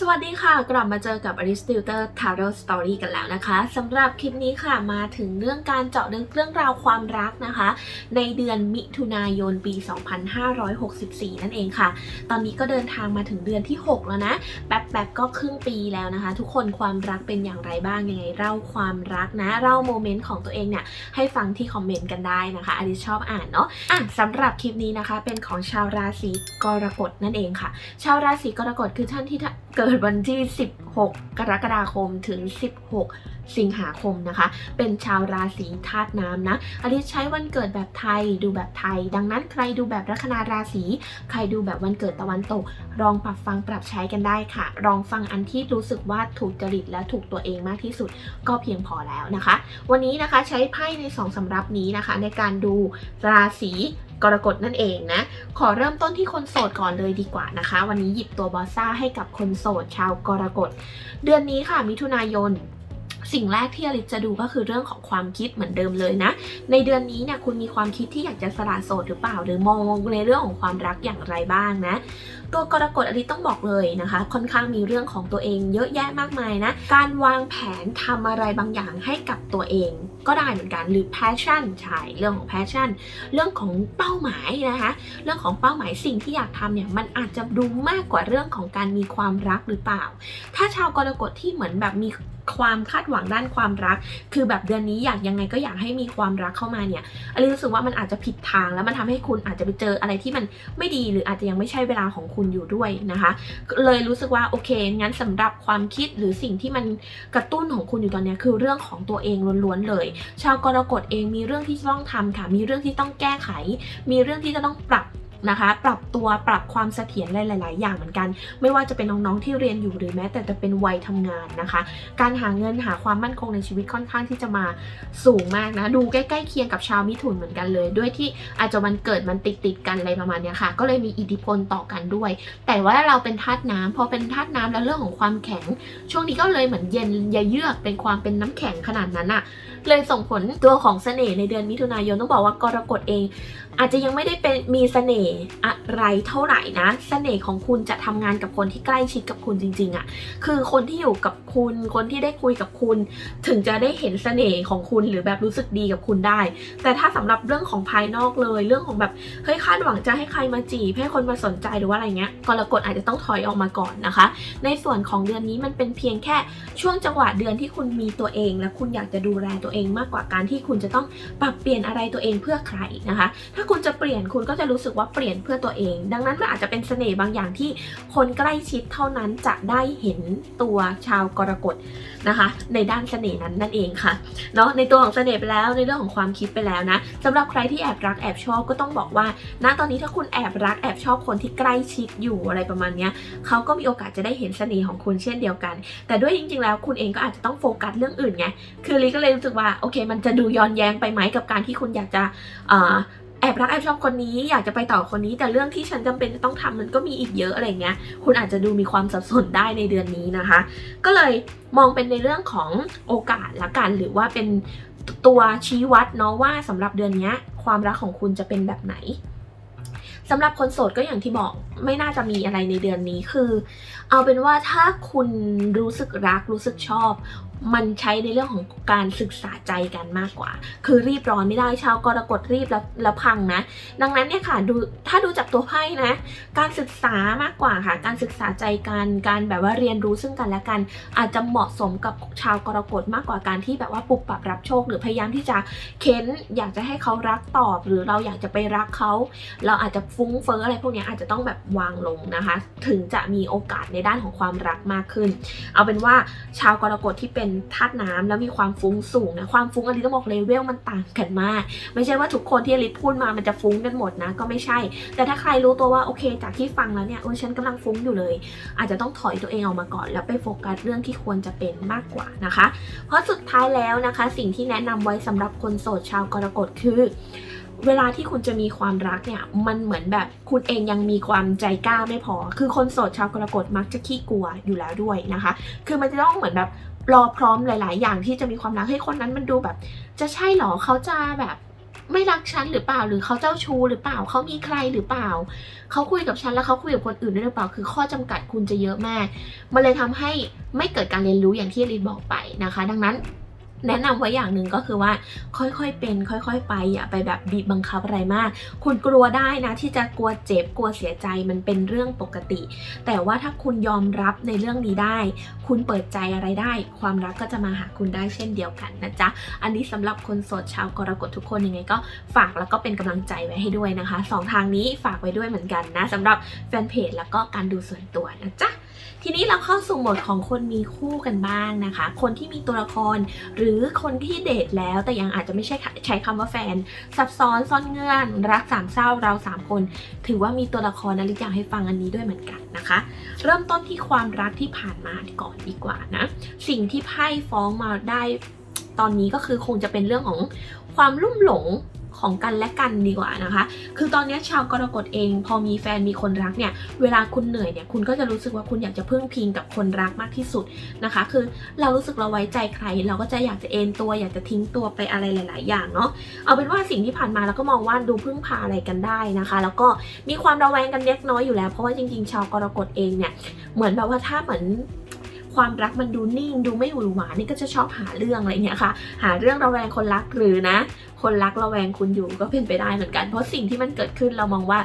สวัสดีค่ะ กลับมาเจอกับ Aristotle Tarot Story กันแล้วนะคะสำหรับคลิปนี้ค่ะมาถึงเรื่องการเจาะลึกเรื่องราวความรักนะคะ ในเดือนมิถุนายนปี 2564 นั่นเองค่ะ ตอนนี้ก็เดินทางมาถึงเดือนที่ 6 แล้วนะ แป๊บๆก็ครึ่งปีแล้วนะคะ ทุกคนความรักเป็นอย่างไรบ้างยังไงเล่าความรักนะเล่าโมเมนต์ของตัวเองเนี่ยให้ฟังที่คอมเมนต์กันได้นะคะอลิซชอบอ่านเนาะอะสำหรับคลิปนี้นะคะเป็นของชาวราศีกรกฎนั่นเองค่ะ ชาวราศีกรกฎคือท่านที่ เกิดวันที่ 16 กรกฎาคมถึง 16 สิงหาคมนะคะ เป็นชาวราศีธาตุน้ำนะอลิซใช้วันเกิดแบบไทยดูแบบไทย ดังนั้นใครดูแบบลัคนาราศีใครดูแบบวันเกิดตะวันตก ลองปรับฟังปรับใช้กันได้ค่ะ ลองฟังอันที่รู้สึกว่าถูกจริตและถูกตัวเองมากที่สุดก็เพียงพอแล้วนะคะ วันนี้นะคะใช้ไพ่ในสองสำรับนี้นะคะ ในการดูราศี กรกฎนั่นเองนะ ขอเริ่มต้นที่คนโสดก่อนเลยดีกว่านะคะ วันนี้หยิบตัวบอสซ่าให้กับคนโสดชาวกรกฎ เดือนนี้ค่ะมิถุนายนสิ่งแรกที่อลิซจะดูก็คือเรื่องของความคิดเหมือนเดิมเลยนะ ในเดือนนี้เนี่ยคุณมีความคิดที่อยากจะสละโสดหรือเปล่า หรือมองในเรื่องของความรักอย่างไรบ้างนะ ตัวกรกฎอลิตต้องบอกเลยนะคะ ค่อนข้างมีเรื่องของตัวเองเยอะแยะมากมายนะ การวางแผนทำอะไรบางอย่างให้กับตัวเองก็ได้เหมือนกันหรือ passion ใช่เรื่องของ passion เรื่องของเป้าหมายนะคะ เรื่องของเป้าหมายสิ่งที่อยากทำเนี่ยมันอาจจะดูมากกว่าเรื่องของการมีความรักหรือเปล่า ถ้าชาวกรกฎที่เหมือนแบบมี ความคาดหวังด้านความรัก คือแบบเดือนนี้อยากยังไงก็อยากให้มีความรักเข้ามาเนี่ยอลิรู้สึกว่ามันอาจจะผิดทางแล้วมันทำให้คุณอาจจะไปเจออะไรที่มันไม่ดีหรืออาจจะยังไม่ใช่เวลาของคุณอยู่ด้วยนะคะ เลยรู้สึกว่าโอเคงั้นสำหรับความคิดหรือสิ่งที่มันกระตุ้นของคุณอยู่ตอนนี้คือเรื่องของตัวเองล้วนๆเลย ชาวกรกฎเองมีเรื่องที่ต้องทำค่ะ มีเรื่องที่ต้องแก้ไข มีเรื่องที่จะต้องปรับ นะคะ ปรับตัวปรับความเสถียรหลาย ๆ อย่างเหมือนกัน ไม่ว่าจะเป็นน้องๆที่เรียนอยู่หรือแม้ แต่จะเป็นวัยทำงานนะคะ การหาเงินหาความมั่นคงในชีวิตค่อนข้างที่จะมาสูงมากนะ ดูใกล้ ๆ เคียงกับชาวมิถุนเหมือนกันเลย ด้วยที่อาจจะวันเกิดมันติดติดๆกันอะไรประมาณนี้ค่ะ ก็เลยมีอิทธิพลต่อกันด้วย แต่ว่าเราเป็นธาตุน้ำพอเป็นธาตุน้ำแล้วเรื่องของความแข็ง ช่วงนี้ก็เลยเหมือนเย็นยาเยือกเป็นความเป็นน้ำแข็งขนาดนั้นอะเลยส่งผลตัวของเสน่ห์ในเดือนมิถุนายนต้องบอกว่ากรกฎเอง อาจจะยังไม่ได้เป็นมีเสน่ห์อะไรเท่าไหร่นะ เสน่ห์ของคุณจะทำงานกับคนที่ใกล้ชิดกับคุณจริง ๆอะ่ะ คือคนที่อยู่กับ คุณ คนที่ได้คุยกับคุณ ถึงจะได้เห็นเสน่ห์ของคุณหรือแบบรู้สึกดีกับคุณได้ แต่ถ้าสำหรับเรื่องของภายนอกเลย เรื่องของแบบเฮ้ยคาดหวังจะให้ใครมาจีบให้คนมาสนใจหรือว่าอะไรเงี้ยกรกฎอาจจะต้องถอยออกมาก่อนนะคะ ในส่วนของเดือนนี้มันเป็นเพียงแค่ช่วงจังหวะเดือนที่คุณมีตัวเอง และคุณอยากจะดูแลตัวเองมากกว่าการที่คุณจะต้องปรับเปลี่ยนอะไรตัวเองเพื่อใครนะคะ ถ้าคุณจะเปลี่ยนคุณก็จะรู้สึกว่าเปลี่ยนเพื่อตัวเอง ดังนั้นมันอาจจะเป็นเสน่ห์บางอย่างที่คนใกล้ชิดเท่านั้นจะได้เห็นตัวชาวกรกฎนะคะ ในด้านเสน่ห์นั้นนั่นเองค่ะเนาะในตัวของเสน่ห์ไปแล้วในเรื่องของความคิดไปแล้วนะสำหรับใครที่แอบรักแอบชอบก็ต้องบอกว่าณตอนนี้ถ้าคุณแอบรักแอบชอบคนที่ใกล้ชิดอยู่อะไรประมาณเนี้ยเขาก็มีโอกาสจะได้เห็นเสน่ห์ของคุณเช่นเดียวกัน แต่ด้วยจริง ๆ แล้วคุณเองก็อาจจะต้องโฟกัสเรื่องอื่นไงคือลีก็เลยรู้สึกว่าโอเค มันจะดูย้อนแย้งไปไหมกับการที่คุณอยากจะ แอบรักแอบชอบคนนี้อยากจะไปต่อคนนี้ แต่เรื่องที่ฉันจำเป็นจะต้องทำมันก็มีอีกเยอะอะไรเงี้ย คุณอาจจะดูมีความสับสนได้ในเดือนนี้นะคะ ก็เลยมองเป็นในเรื่องของโอกาสละกัน หรือว่าเป็นตัวชี้วัดเนาะว่าสำหรับเดือนนี้ความรักของคุณจะเป็นแบบไหนสำหรับคนโสดก็อย่างที่บอกไม่น่าจะมีอะไรในเดือนนี้คือ เอาเป็นว่าถ้าคุณรู้สึกรักรู้สึกชอบ มันใช้ในเรื่องของการศึกษาใจกันมากกว่า คือรีบร้อนไม่ได้ชาวกรกฎรีบแล้วแล้วพังนะ ดังนั้นเนี่ยค่ะดูถ้าดูจากตัวไพ่นะ การศึกษามากกว่าค่ะ การศึกษาใจกันการแบบว่าเรียนรู้ซึ่งกันและกัน อาจจะเหมาะสมกับชาวกรกฎมากกว่าการที่แบบว่าปรับปรับรับโชค หรือพยายามที่จะเค้นอยากจะให้เขารักตอบ หรือเราอยากจะไปรักเขา เราอาจจะฟุ้งเฟ้ออะไรพวกนี้อาจจะต้องแบบวางลงนะคะ ถึงจะมีโอกาสในด้านของความรักมากขึ้น เอาเป็นว่าชาวกรกฎที่เป็นธาตุน้ำแล้วมีความฟุ้งสูงนะความฟุ้งอันนี้ต้องบอกเลเวลมันต่างกันมาก ไม่ใช่ว่าทุกคนที่อลิศพูดมามันจะฟุ้งกันหมดนะก็ไม่ใช่ แต่ถ้าใครรู้ตัวว่าโอเค จากที่ฟังแล้วเนี่ยโอ้ฉันกำลังฟุ้งอยู่เลย อาจจะต้องถอยตัวเองออกมาก่อน แล้วไปโฟกัสเรื่องที่ควรจะเป็นมากกว่านะคะ เพราะสุดท้ายแล้วนะคะ สิ่งที่แนะนำไว้สำหรับคนโสดชาวกรกฎคือเวลาที่คุณจะมีความรักเนี่ย มันเหมือนแบบคุณเองยังมีความใจกล้าไม่พอ คือคนโสดชาวกรกฎมักจะขี้กลัวอยู่แล้วด้วยนะคะ คือมันจะต้องเหมือนแบบ รอพร้อมหลาย ๆ อย่างที่จะมีความรักให้คนนั้นมันดูแบบ จะใช่หรอเขาจะแบบไม่รักฉันหรือเปล่าหรือเขาเจ้าชู้หรือเปล่าเขามีใครหรือเปล่าเขาคุยกับฉันแล้วเขาคุยกับคนอื่นด้วยหรือเปล่า คือข้อจำกัดคุณจะเยอะมาก มันเลยทำให้ไม่เกิดการเรียนรู้อย่างที่ลินบอกไปนะคะ ดังนั้น แนะนำไว้อย่างหนึ่งก็คือว่าค่อยๆเป็น ค่อยๆ ไปอย่าไปแบบบีบบังคับอะไรมาก คุณกลัวได้นะที่จะกลัวเจ็บกลัวเสียใจมันเป็นเรื่องปกติ แต่ว่าถ้าคุณยอมรับในเรื่องนี้ได้ คุณเปิดใจอะไรได้ ความรักก็จะมาหาคุณได้เช่นเดียวกันนะจ๊ะอันนี้สำหรับคนโสดชาวกรกฎทุกคนยังไงก็ฝากแล้วก็เป็นกำลังใจไว้ให้ด้วยนะคะสองทางนี้ฝากไว้ด้วยเหมือนกันนะสำหรับแฟนเพจแล้วก็การดูส่วนตัวนะจ๊ะ ทีนี้เราเข้าสู่โหมดของคนมีคู่กันบ้างนะคะ คนที่มีตัวละคร หรือคนที่เดทแล้วแต่ยังอาจจะไม่ใช่ใช้คำว่าแฟน ซับซ้อนซ่อนเงื่อน รักสามเศร้าเราสามคน ถือว่ามีตัวละครนะลิอยากให้ฟังอันนี้ด้วยเหมือนกันนะคะ เริ่มต้นที่ความรักที่ผ่านมาก่อนดีกว่านะ สิ่งที่ไพ่ฟ้องมาได้ตอนนี้ก็คือคงจะเป็นเรื่องของความลุ่มหลง ของกันและกันดีกว่านะคะ คือตอนนี้ชาวกรกฎเอง พอมีแฟนมีคนรักเนี่ย เวลาคุณเหนื่อยเนี่ยคุณก็จะรู้สึกว่าคุณอยากจะพึ่งพิงกับคนรักมากที่สุดนะคะ คือเรารู้สึกเราไว้ใจใคร เราก็จะอยากจะเอนตัว อยากจะทิ้งตัวไปอะไรหลาย ๆ อย่างเนาะ เอาเป็นว่าสิ่งที่ผ่านมาเราก็มองว่าดูพึ่งพาอะไรกันได้นะคะ แล้วก็มีความระแวงกันเล็กน้อยอยู่แล้ว เพราะว่าจริง ๆ ชาวกรกฎเองเนี่ย เหมือนแบบว่าถ้าเหมือนความรักมันดูนิ่งดูไม่หวือหวานี่ก็จะชอบหาเรื่องอะไรเงี้ยค่ะ หาเรื่องระแวงคนรักหรือนะคนรักระแวงคุณอยู่ก็เป็นไปได้เหมือนกัน เพราะสิ่งที่มันเกิดขึ้นเรามองว่า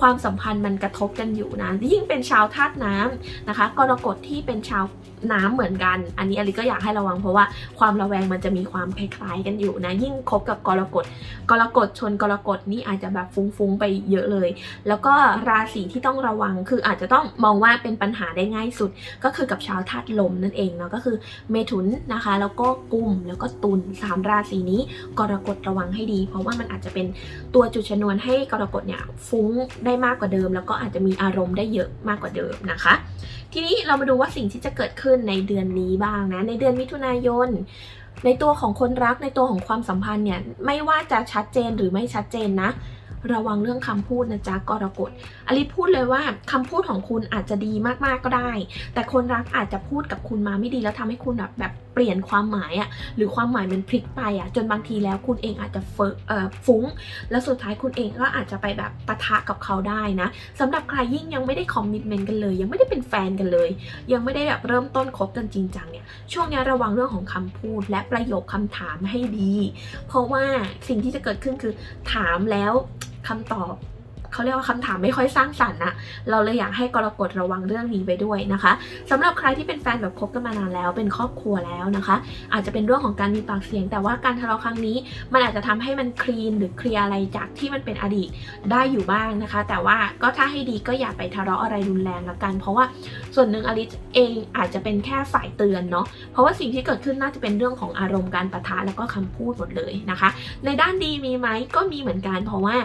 ความสัมพันธ์มันกระทบกันอยู่นะ ยิ่งเป็นชาวธาตุน้ำนะคะ กรกฎที่เป็นชาวน้ำเหมือนกัน อันนี้อลิก็อยากให้ระวังเพราะว่าความระแวงมันจะมีความคล้ายๆกันอยู่นะ ยิ่งคบกับกรกฎ กรกฎชนกรกฎนี่อาจจะแบบฟุ้งๆไปเยอะเลย แล้วก็ราศีที่ต้องระวังคืออาจจะต้องมองว่าเป็นปัญหาได้ง่ายสุด ก็คือกับชาวธาตุลมนั่นเองเนาะก็คือเมถุนนะคะ แล้วก็กุมแล้วก็ตุลสามราศีนี้กรกฎระวังให้ดี เพราะว่ามันอาจจะเป็นตัวจุดชนวนให้กรกฎเนี่ยฟุ้งได้มากกว่าเดิม แล้วก็อาจจะมีอารมณ์ได้เยอะมากกว่าเดิมนะคะ ทีนี้เรามาดูว่าสิ่งที่จะเกิดขึ้นในเดือนนี้บ้างนะ ในเดือนมิถุนายนในตัวของคนรักในตัวของความสัมพันธ์เนี่ยไม่ว่าจะชัดเจนหรือไม่ชัดเจนนะระวังเรื่องคำพูดนะจ๊ะกรกฎอลิพูดเลยว่าคำพูดของคุณอาจจะดีมากๆก็ได้ แต่คนรักอาจจะพูดกับคุณมาไม่ดีแล้วทำให้คุณแบบแบบ ปลี่ยนความหมายอะหรือความหมายมันพลิกไปอะจนบางทีแล้วคุณเองอาจจะเฟอเอ่อฟุ้ง แล้วสุดท้ายคุณเองก็อาจจะไปแบบปะทะกับเขาได้นะสำหรับใครยิ่งยังไม่ได้คอมมิชเมนต์กันเลย ยังไม่ได้เป็นแฟนกันเลย ยังไม่ได้แบบเริ่มต้นคบกันจริงจังเนี่ยช่วงนี้ระวังเรื่องของคำพูด และประโยคคำถามให้ดี เพราะว่าสิ่งที่จะเกิดขึ้นคือถามแล้วคำตอบ เขาเรียกว่าคำถามไม่ค่อยสร้างสรรค์นะเราเลยอยากให้กรกฎระวังเรื่องนี้ไปด้วยนะคะสำหรับใครที่เป็นแฟนแบบคบกันมานานแล้ว เป็นครอบครัวแล้วนะคะ อาจจะเป็นเรื่องของการมีปากเสียง แต่ว่าการทะเลาะครั้งนี้ มันอาจจะทำให้มันคลีนหรือเคลียร์อะไรจากที่มันเป็นอดีตได้อยู่บ้างนะคะ แต่ว่าก็ถ้าให้ดีก็อย่าไปทะเลาะอะไรรุนแรงละกัน เพราะว่าส่วนหนึ่งอลิสเองอาจจะเป็นแค่ฝ่ายเตือนเนาะเพราะว่าสิ่งที่เกิดขึ้นน่าจะเป็นเรื่องของอารมณ์การปะทะแล้วก็คำพูดหมดเลยนะคะ ในด้านดีมีไหมก็มีเหมือนกัน เพราะว่า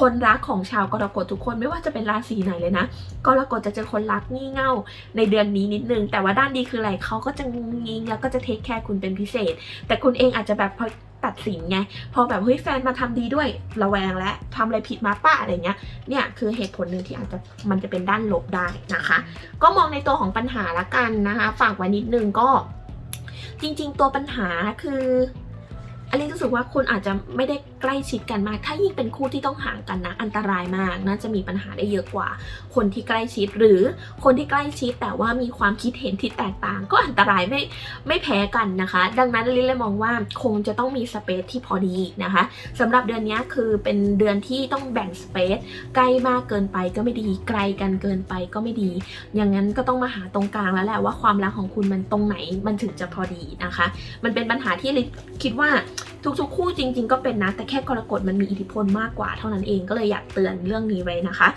คนรักของชาวกรกฎทุกคนไม่ว่าจะเป็นราศีไหนเลยนะกรกฎจะเจอคนรักงี่เง่าในเดือนนี้นิดนึง แต่ว่าด้านดีคืออะไรเขาก็จะงิงแล้วก็จะเทคแคร์คุณเป็นพิเศษ แต่คุณเองอาจจะแบบพอตัดสินไงพอแบบเฮ้ยแฟนมาทำดีด้วยระแวงและทำอะไรผิดมาป้าอะไรเงี้ยเนี่ยคือเหตุผลหนึ่งที่อาจจะมันจะเป็นด้านลบได้นะคะ ก็มองในตัวของปัญหาละกันนะคะฝากไว้นิดนึงก็ จริง ๆ ตัวปัญหาคืออันนี้รู้สึกว่าคุณอาจจะไม่ได้ ล้ชิดกันมาก ถ้ายิ่งเป็นคู่ที่ต้องห่างกันนะอันตรายมากน่าจะมีปัญหาได้เยอะกว่า คนที่ใกล้ชิดหรือคนที่ใกล้ชิด แต่ว่ามีความคิดเห็นที่แตกต่าง ก็อันตรายไม่ไม่แพ้กันนะคะ ดังนั้นลิลเลยมองว่าคงจะต้องมีสเปซที่พอดีนะคะสำหรับเดือนนี้คือเป็นเดือนที่ต้องแบ่งสเปซใกล้มากเกินไปก็ไม่ดีไกลกันเกินไปก็ไม่ดี อย่างนั้นก็ต้องมาหาตรงกลางแล้วแหละว่าความรักของคุณมันตรงไหนมันถึงจะพอดีนะคะ มันเป็นปัญหาที่ลิคิดว่า ทุกๆ คู่จริง ๆ ก็เป็นนะ แต่แค่กรกฎมันมีอิทธิพลมากกว่าเท่านั้นเองก็เลยอยากเตือนเรื่องนี้ไว้นะคะ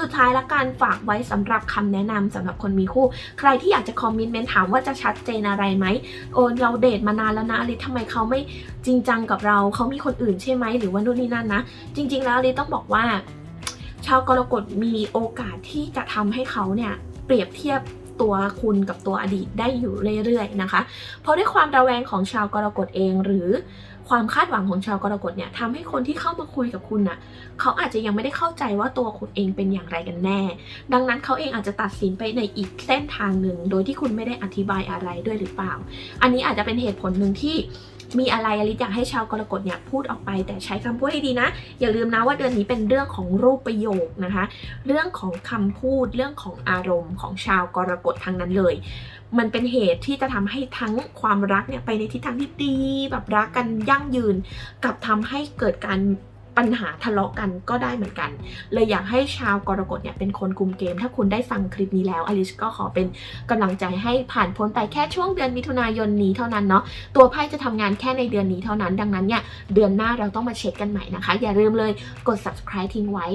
สุดท้ายละการฝากไว้สำหรับคำแนะนำสำหรับคนมีคู่ ใครที่อยากจะคอมเมนต์ถามว่าจะชัดเจนอะไรไหมโอนเราเดทมานานแล้วนะอลิทำไมเขาไม่จริงจังกับเราเขามีคนอื่นใช่ไหมหรือว่านู่นนี่นั่นนะ จริง ๆ แล้วอลิต้องบอกว่า ชาวกรกฎมีโอกาสที่จะทำให้เขาเนี่ยเปรียบเทียบตัวคุณกับตัวอดีตได้อยู่เรื่อยๆนะคะ เพราะด้วยความระแวงของชาวกรกฎเองหรือ ความคาดหวังของชาวกรกฎเนี่ยทำให้คนที่เข้ามาคุยกับคุณน่ะเขาอาจจะยังไม่ได้เข้าใจว่าตัวคุณเองเป็นอย่างไรกันแน่ ดังนั้นเขาเองอาจจะตัดสินไปในอีกเส้นทางหนึ่ง โดยที่คุณไม่ได้อธิบายอะไรด้วยหรือเปล่า อันนี้อาจจะเป็นเหตุผลหนึ่งที่มีอะไรอลิสอยากให้ชาวกรกฎเนี่ยพูดออกไป แต่ใช้คำพูดให้ดีนะ อย่าลืมนะว่าเดือนนี้เป็นเรื่องของรูปประโยคนะคะ เรื่องของคำพูดเรื่องของอารมณ์ของชาวกรกฎทั้งนั้นเลย มันเป็นเหตุที่จะทำให้ทั้งความรักเนี่ยไปในทิศทางที่ดีแบบรักกันยั่งยืน กับทำให้เกิดการ ปัญหาทะเลาะกันก็ได้เหมือนกัน เลยอยากให้ชาวกรกฎเนี่ยเป็นคนคุมเกม ถ้าคุณได้ฟังคลิปนี้แล้วอลิสก็ขอเป็นกำลังใจให้ผ่านพ้นไปแค่ช่วงเดือนมิถุนายนนี้เท่านั้นเนาะตัวไพ่จะทำงานแค่ในเดือนนี้เท่านั้น ดังนั้นเนี่ยเดือนหน้าเราต้องมาเช็คกันใหม่นะคะ อย่าลืมเลยกด subscribe ทิ้งไว้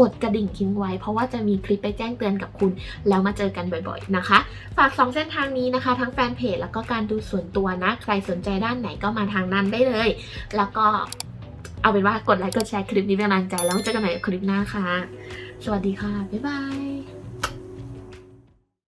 กดกระดิ่งทิ้งไว้ เพราะว่าจะมีคลิปไปแจ้งเตือนกับคุณ แล้วมาเจอกันบ่อยๆนะคะ ฝาก 2 เส้นทางนี้นะคะ ทั้งแฟนเพจแล้วก็การดูส่วนตัวนะ ใครสนใจด้านไหนก็มาทางนั้นได้เลย แล้วก็ เอาเป็นว่ากดไลค์กดแชร์คลิปนี้เป็นกำลังใจแล้วเจอกันใหม่คลิปหน้าค่ะ สวัสดีค่ะ บ๊ายบาย